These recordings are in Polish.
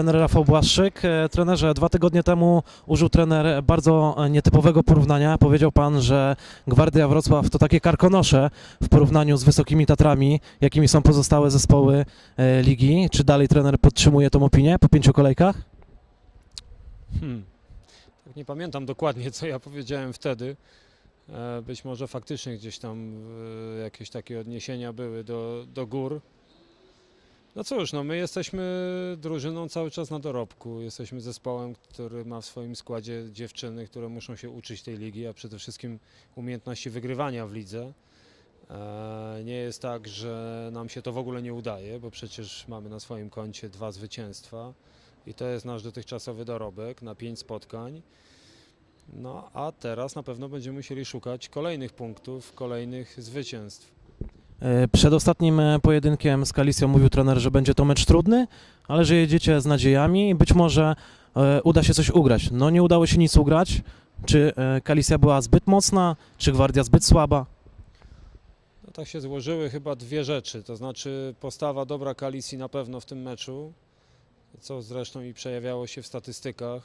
trener Rafał Błaszczyk. E, Trenerze, dwa tygodnie temu użył trener bardzo nietypowego porównania. Powiedział pan, że Gwardia Wrocław to takie karkonosze w porównaniu z Wysokimi Tatrami, jakimi są pozostałe zespoły e, ligi. Czy dalej trener podtrzymuje tą opinię po pięciu kolejkach? Hmm. Tak nie pamiętam dokładnie, co ja powiedziałem wtedy. E, Być może faktycznie gdzieś tam jakieś takie odniesienia były do, do gór. No cóż, no my jesteśmy drużyną cały czas na dorobku. Jesteśmy zespołem, który ma w swoim składzie dziewczyny, które muszą się uczyć tej ligi, a przede wszystkim umiejętności wygrywania w lidze. E, Nie jest tak, że nam się to w ogóle nie udaje, bo przecież mamy na swoim koncie dwa zwycięstwa i to jest nasz dotychczasowy dorobek na pięć spotkań. No a teraz na pewno będziemy musieli szukać kolejnych punktów, kolejnych zwycięstw. E, Przed ostatnim e, pojedynkiem z Kalicją mówił trener, że będzie to mecz trudny, ale że jedziecie z nadziejami i być może e, uda się coś ugrać. No nie udało się nic ugrać. Czy Kalicja była zbyt mocna, czy Gwardia zbyt słaba? No tak się złożyły chyba dwie rzeczy, to znaczy postawa dobra Kalisji na pewno w tym meczu, co zresztą i przejawiało się w statystykach.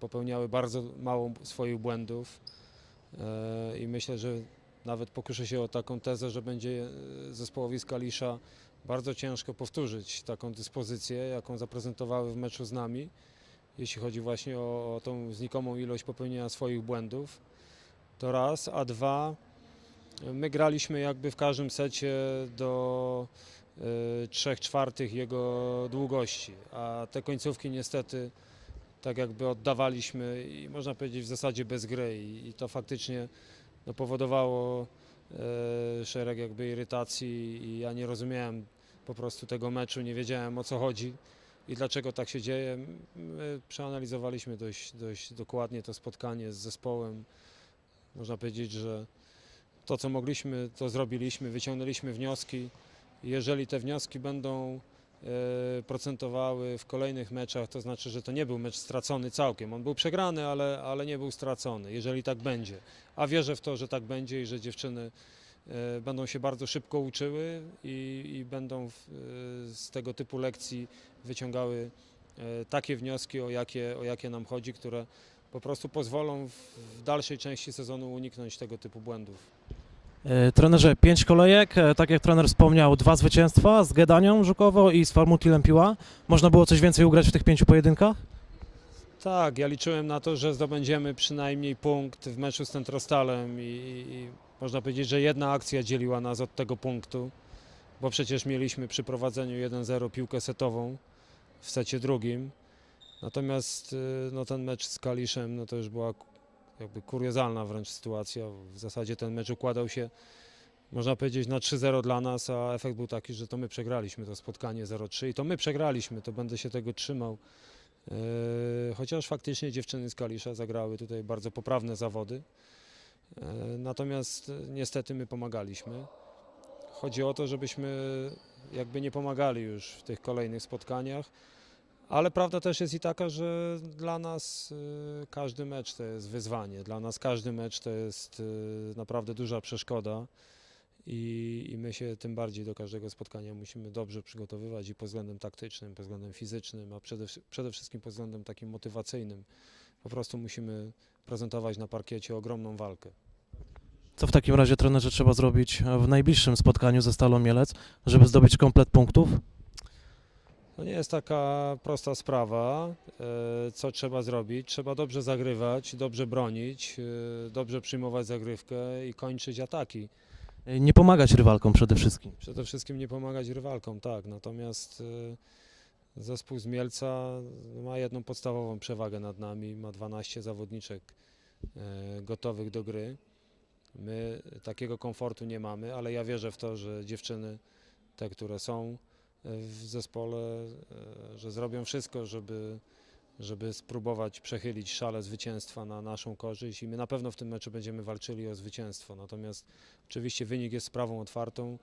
Popełniały bardzo mało swoich błędów i myślę, że nawet pokuszę się o taką tezę, że będzie e, zespołowi z Kalisza bardzo ciężko powtórzyć taką dyspozycję, jaką zaprezentowały w meczu z nami, jeśli chodzi właśnie o, o tą znikomą ilość popełnienia swoich błędów. To raz, a dwa, My graliśmy jakby w każdym secie do y, trzech czwartych jego długości, a te końcówki niestety tak jakby oddawaliśmy i można powiedzieć w zasadzie bez gry i, i to faktycznie no, powodowało y, szereg jakby irytacji i ja nie rozumiałem po prostu tego meczu, nie wiedziałem o co chodzi i dlaczego tak się dzieje. My przeanalizowaliśmy dość, dość dokładnie to spotkanie z zespołem. Można powiedzieć, że to, co mogliśmy, to zrobiliśmy, wyciągnęliśmy wnioski. Jeżeli te wnioski będą e, procentowały w kolejnych meczach, to znaczy, że to nie był mecz stracony całkiem. On był przegrany, ale, ale nie był stracony, jeżeli tak będzie. A wierzę w to, że tak będzie i że dziewczyny e, będą się bardzo szybko uczyły i, i będą w, e, z tego typu lekcji wyciągały e, takie wnioski, o jakie, o jakie nam chodzi, które po prostu pozwolą w, w dalszej części sezonu uniknąć tego typu błędów. E, Trenerze, pięć kolejek, e, tak jak trener wspomniał, dwa zwycięstwa z Gedanią Żukowo i z Farmutilem Piła. Można było coś więcej ugrać w tych pięciu pojedynkach? Tak, ja liczyłem na to, że zdobędziemy przynajmniej punkt w meczu z Centrostalem i, i, można powiedzieć, że jedna akcja dzieliła nas od tego punktu, bo przecież mieliśmy przy prowadzeniu 1-0 piłkę setową w secie drugim. Natomiast y, no, ten mecz z Kaliszem no, to już była jakby kuriozalna wręcz sytuacja. W zasadzie ten mecz układał się, można powiedzieć, na 3-0 dla nas, a efekt był taki, że to my przegraliśmy to spotkanie 0-3 i to my przegraliśmy, to będę się tego trzymał. E, Chociaż faktycznie dziewczyny z Kalisza zagrały tutaj bardzo poprawne zawody. E, Natomiast e, niestety my pomagaliśmy. Chodzi o to, żebyśmy jakby nie pomagali już w tych kolejnych spotkaniach. Ale prawda też jest i taka, że dla nas e, każdy mecz to jest wyzwanie. Dla nas każdy mecz to jest e, naprawdę duża przeszkoda. I, I my się tym bardziej do każdego spotkania musimy dobrze przygotowywać i pod względem taktycznym, pod względem fizycznym, a przede, przede wszystkim pod względem takim motywacyjnym. Po prostu musimy prezentować na parkiecie ogromną walkę. Co w takim razie trenerze trzeba zrobić w najbliższym spotkaniu ze Stalą Mielec, żeby zdobyć komplet punktów? To nie jest taka prosta sprawa, e, co trzeba zrobić. Trzeba dobrze zagrywać, dobrze bronić, e, dobrze przyjmować zagrywkę i kończyć ataki. E, Nie pomagać rywalkom przede wszystkim. Przede wszystkim nie pomagać rywalkom, tak. Natomiast zespół z Mielca ma jedną podstawową przewagę nad nami. Ma 12 zawodniczek gotowych do gry. My takiego komfortu nie mamy, ale ja wierzę w to, że dziewczyny, te, które są w zespole, e, że zrobią wszystko, żeby, żeby spróbować przechylić szale zwycięstwa na naszą korzyść i my na pewno w tym meczu będziemy walczyli o zwycięstwo. Natomiast oczywiście wynik jest sprawą otwartą.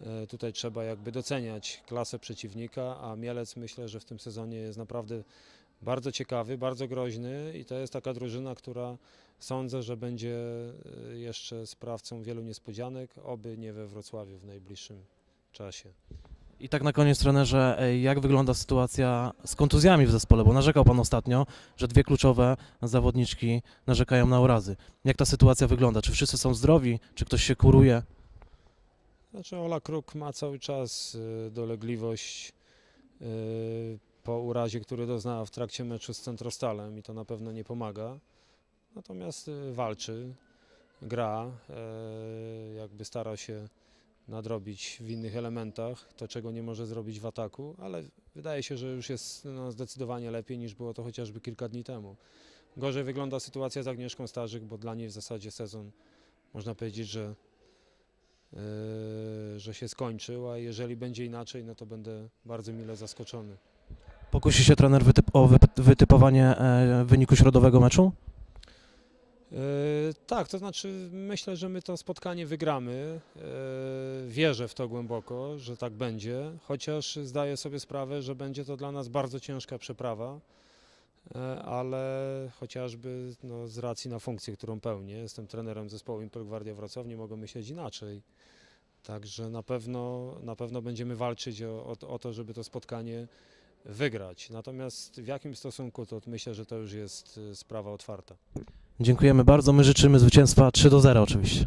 E, Tutaj trzeba jakby doceniać klasę przeciwnika, a Mielec myślę, że w tym sezonie jest naprawdę bardzo ciekawy, bardzo groźny i to jest taka drużyna, która sądzę, że będzie e, jeszcze sprawcą wielu niespodzianek, oby nie we Wrocławiu w najbliższym czasie. I tak na koniec, trenerze, jak wygląda sytuacja z kontuzjami w zespole? Bo narzekał pan ostatnio, że dwie kluczowe zawodniczki narzekają na urazy. Jak ta sytuacja wygląda? Czy wszyscy są zdrowi? Czy ktoś się kuruje? Znaczy Ola Kruk ma cały czas y, dolegliwość y, po urazie, który doznała w trakcie meczu z Centrostalem i to na pewno nie pomaga. Natomiast y, walczy, gra, jakby stara się nadrobić w innych elementach to, czego nie może zrobić w ataku, ale wydaje się, że już jest no, zdecydowanie lepiej niż było to chociażby kilka dni temu. Gorzej wygląda sytuacja z Agnieszką Starzyk, bo dla niej w zasadzie sezon można powiedzieć, że yy, że się skończył, a jeżeli będzie inaczej, no to będę bardzo mile zaskoczony. Pokusi się trener wytyp- o wytypowanie e, wyniku środowego meczu? Yy, tak, to znaczy myślę, że my to spotkanie wygramy. Yy, wierzę w to głęboko, że tak będzie, chociaż zdaję sobie sprawę, że będzie to dla nas bardzo ciężka przeprawa, yy, ale chociażby no, z racji na funkcję, którą pełnię, jestem trenerem zespołu Impel Gwardia Wrocław, nie mogę myśleć inaczej. Także na pewno, na pewno będziemy walczyć o, o, o to, żeby to spotkanie wygrać. Natomiast w jakim stosunku, to myślę, że to już jest sprawa otwarta. Dziękujemy bardzo. My życzymy zwycięstwa 3 do 0 oczywiście.